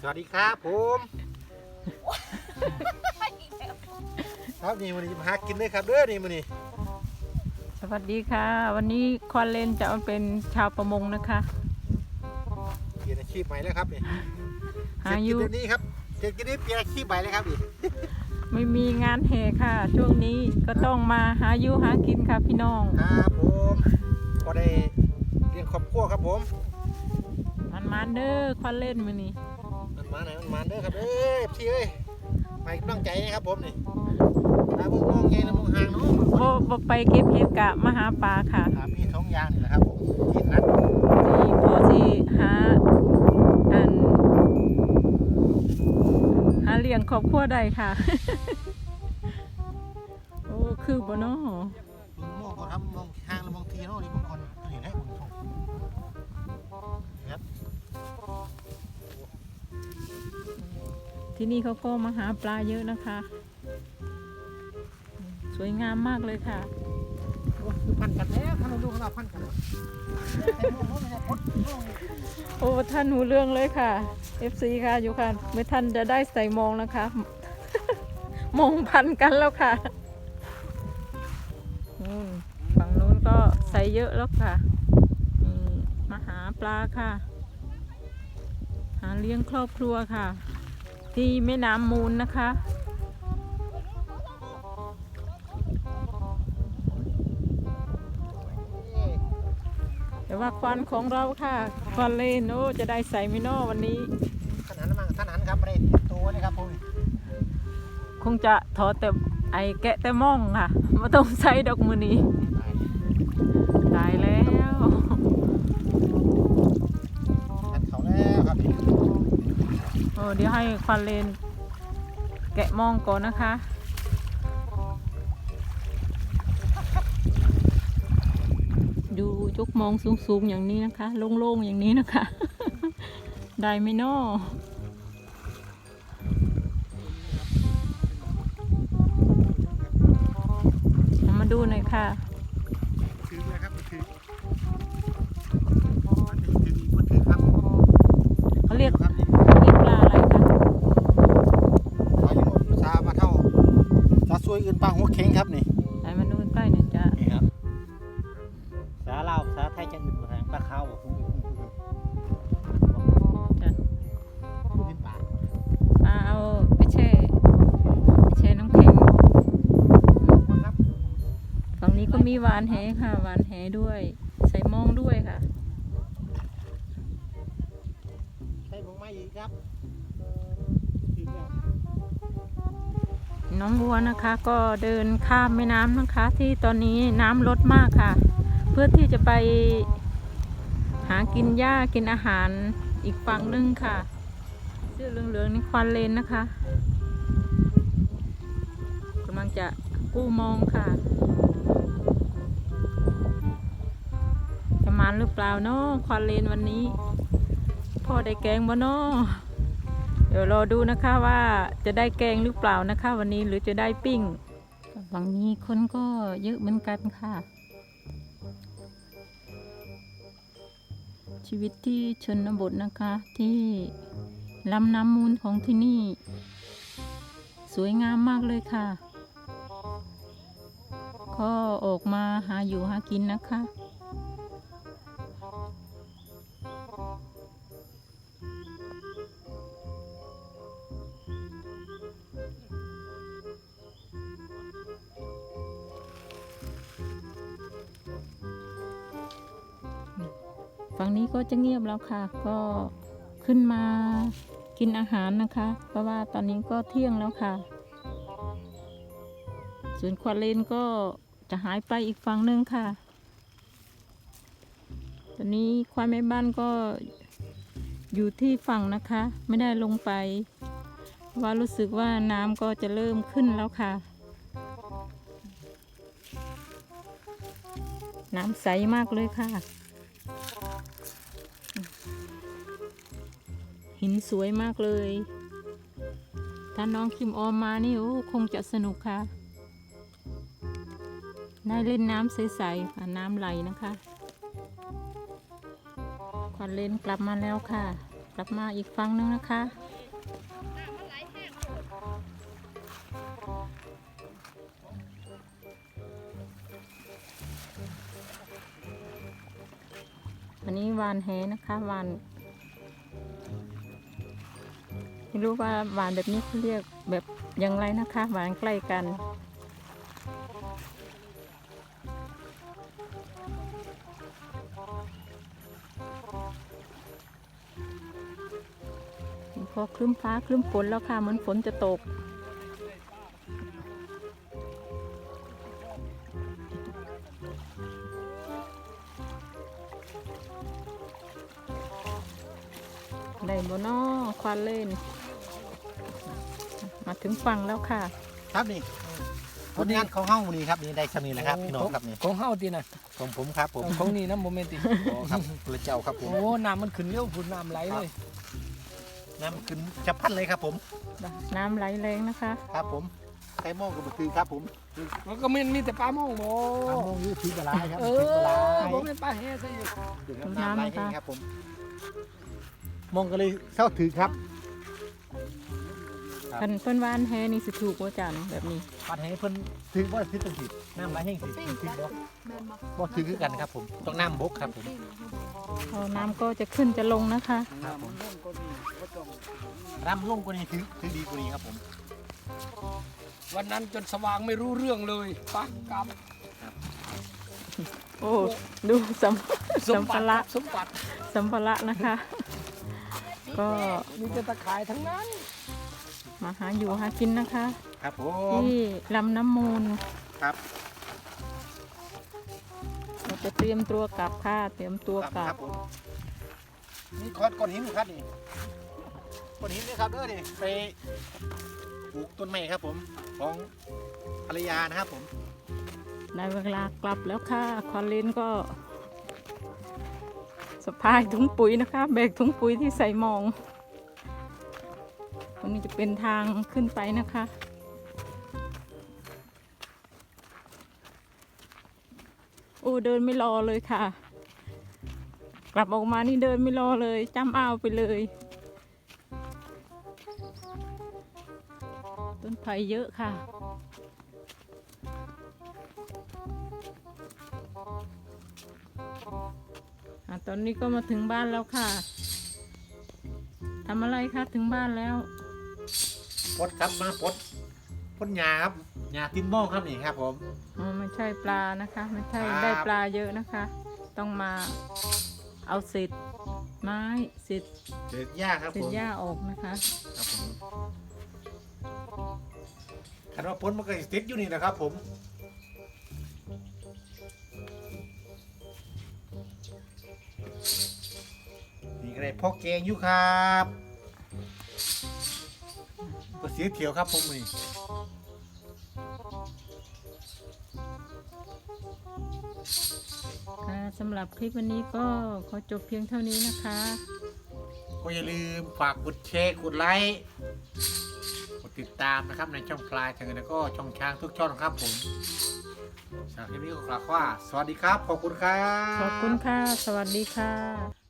สวัสดีครับผมครับนี่มันนี้มาหากินเลยครับเด้อนี่มันนี่สวัสดีค่ะ วันนี้คอนเลนจะมาเป็นชาวประมงนะคะ เปลี่ยนอาชีพใหม่แล้วครับนี่หาอยู่เศรษฐกิจเดี๋ยวนี้ครับเศรษฐกิจนี้เปลี่ยนอาชีพใหม่เลยครับนี่ไม่มีงานแห่ค่ะ ช่วงนี้ก็ต้องมาหาอยู่หากินค่ะพี่น้องครับผมพอได้เรียนครอบครัวครับผม มันมาเด้อคอนเลนมือนี้ มันมาไหนมันมาเด้อครับเอ้ยพี่เอ้ยไปกำลังใจนะครับผมนี่ตาเบิ่งมองไงแล้วมองห่างเนาะโบโบไปเก็บเห็ดกะมาหาปลาค่ะถามมีท้องยางนี่แหละครับผมกินนัดที่โบสิหาอันหาเลี้ยงครอบครัวได้ค่ะ โอ้คือบ่เนาะลุงโม่ก็ทำมองห่างแล้วมองทีเนาะนี่ ที่นี่เขาก็มาหาปลาเยอะนะคะ สวยงามมากเลยค่ะโอ้คือพันกันแล้วถ้าเราดูขนาดพันกันเลยแต่มองว่ามันจะพดมองโอ้ท่านหูเรื่องเลยค่ะ FC ค่ะอยู่ค่ะไม่ทันจะได้ใส่มองนะคะ มองพันกันแล้วค่ะนู่นฝั่งนู้นก็ใส่เยอะแล้วค่ะนี่มาหาปลาค่ะ หาเลี้ยงครอบครัวค่ะ ที่แม่น้ำมูลนะคะ แต่ว่าควันของเราค่ะควันเลนโอ้จะได้ใส่ไหมิโนวันนี้ขนาดนั้นมั้งขนาดนั้นครับไม่ได้ตัวเลยครับผมคงจะถอดแต่ไอแกะแต่ม่องค่ะไมาต้องใช้ดอกมือนี้ อเดี๋ยวให้ควันเลน แกะมองก่อนนะคะ ดูยกมองสูงๆอย่างนี้นะคะ โล่งๆอย่างนี้นะคะ ได้ไหมนอมาดูหน่อยค่ะ ถือเลยครับถือมันถือถือมันถือครับ เขาเรียก ครับนี่ เรียกปลาอะไรคะ ขออยู่ซามาเท่าซาซว ยอื่นปลาหัวเข็งครับนี่ไหนมาดูใกล้หน่อยจ้านี่ครับสาลาวสาไทยจะอื่นมาทางปลาขาวบอกคุณจ้ะเป็นปลาปลาเอาไปแช่ไปแช่น้ำแข็งคนครับฝั่งนี้ก็มีหวานแหค่ะหวานแหด้วย ใส่มองด้วยค่ะใช่ผมไม่อีกครับ น้องวัวนะคะ ก็เดินข้ามแม่น้ำนะคะ ที่ตอนนี้น้ำลดมากค่ะ เพื่อที่จะไปหากินหญ้ากินอาหารอีกฝั่งหนึงค่ะ เสื้อเหลืองๆนี่ควันเลนนะคะกำลังจะกู้มองค่ะ จะมันหรือเปล่าเนาะควันเลนวันนี้ พ่อได้แกงบ่เนาะ เดี๋ยวรอดูนะคะว่าจะได้แกงหรือเปล่านะคะ วันนี้หรือจะได้ปิ้งฝั่งนี้คนก็เยอะเหมือนกันค่ะ ชีวิตที่ชนบทนะคะที่ลำน้ำมูลของที่นี่ สวยงามมากเลยค่ะ ก็ออกมาหาอยู่หากินนะคะ ฝั่งนี้ก็จะเงียบแล้วค่ะ ก็ขึ้นมากินอาหารนะคะ เพราะว่าตอนนี้ก็เที่ยงแล้วค่ะ ส่วนควาเลนก็จะหายไปอีกฝั่งหนึ่งค่ะ ตอนนี้ควายแม่บ้านก็อยู่ที่ฝั่งนะคะ ไม่ได้ลงไปเพราะว่ารู้สึกว่าน้ำก็จะเริ่มขึ้นแล้วค่ะ น้ำใสมากเลยค่ะ หินสวยมากเลย ถ้าน้องคิมออมมานี่โอ้คงจะสนุกค่ะ ได้เล่นน้ำใสๆค่ะน้ำไหลนะคะควันเลนกลับมาแล้วค่ะ กลับมาอีกฝั่งหนึงนะคะอันนี้วานแหนะคะวาน ไม่รู้ว่าหวานแบบนี้เขาเรียกแบบอย่างไรนะคะหวานใกล้กัน พอคลึ้มฟ้าคลึ้มฝนแล้วค่ะเหมือนฝนจะตกได้บนอควานเล่น มาถึงฝั่งแล้วค่ะ ครับนี่ผลงานของเฮ้านี่ครับนี่ได้สมีนะครับพี่น้องครับนี่ของเฮาติน่ะของผมครับ ผมของนี่นะโมเมนติโอ้ครับพระเจ้าครับผมโอ้น้ำมันขึ้นเร็วพุ่นน้ำไหลเลยน้ำขึ้นจะพันเลยครับผม น้ำไหลแรงนะคะ ครับผมไก่โม่งกับบุตรครับผมมันก็มีมีแต่ปลาโมงบ่ไก่โม่งยืดทีกระไรครับเอทีกระไรอบ่แม่นปลาแห่ซะอีกน้ำไหลเองครับผมมองกันเลยเข้าถือครับ ครับคันเพิ่นวานแฮนี่สิถูกว่าจันแบบนี้ปัดให้เพิ่นถือว่าถือตังสิน้ำไหลแห้งสิถือบ่บ่ถือคือกันครับผมต้องน้ำบกครับผมพอน้ำก็จะขึ้นจะลงนะคะครับผมรำลงกว่านี้ถือถือดีกว่านี้ครับผม วันนั้นจนสว่างไม่รู้เรื่องเลยปะกรรมโอ้ดูสัมสสัมมบัภาติระสมบัติสัมภาระนะคะ ก็มีแต่ตะข่ายทั้งนั้น มาหาอยู่หากินนะคะ ครับผมที่ลำน้ำมูลครับเราจะเตรียมตัวกลับค่ะ เตรียมตัวกลัครับบผมนี่ก้อนก้อนหินครับนี่ก้อนหินนี่ครับเด้อนี่ไปปลูกต้นไม้ครับผมของภรรยานะครับผมได้เวลากลับแล้วค่ะคอนเลนก็สะพายถุงปุ๋ยนะคะแบกถุงปุ๋ยที่ใส่หมอง ตรงนี้จะเป็นทางขึ้นไปนะคะ โอ้เดินไม่รอเลยค่ะ กลับออกมานี่เดินไม่รอเลยจำอ้าวไปเลย ต้นไผ่เยอะค่ะอะตอนนี้ก็มาถึงบ้านแล้วค่ะทำอะไรคะถึงบ้านแล้ว ปลดครับมาปลดปลดหญ้าครับหญ้าตินหม้อครับนี่ครับผม อ๋อไม่ใช่ปลานะคะไม่ใช่ครับ ได้ปลาเยอะนะคะ ต้องมาเอาเศษไม้เศษเด็ดหญ้าครับเศผษม หญ้าออกนะคะ ครับผมคันว่าพ้นมันก็สิติดอยู่นี่นะครับ ผมนี่ก็ได้พกแกงอยู่ครับ ก็เสียเถียวครับผมนี่ค่ะสำหรับคลิปวันนี้ก็ขอจบเพียงเท่านี้นะคะ ก็อย่าลืมฝากกดแชร์กดไลค์กดติดตามนะครับในช่องปลายทางแล้วก็ช่องช้างทุกช่องครับผมสำหรับคลิปนี้ก็กล่าวว่า สวัสดีครับ ขอบคุณครับ ขอบคุณค่ะ สวัสดีค่ะ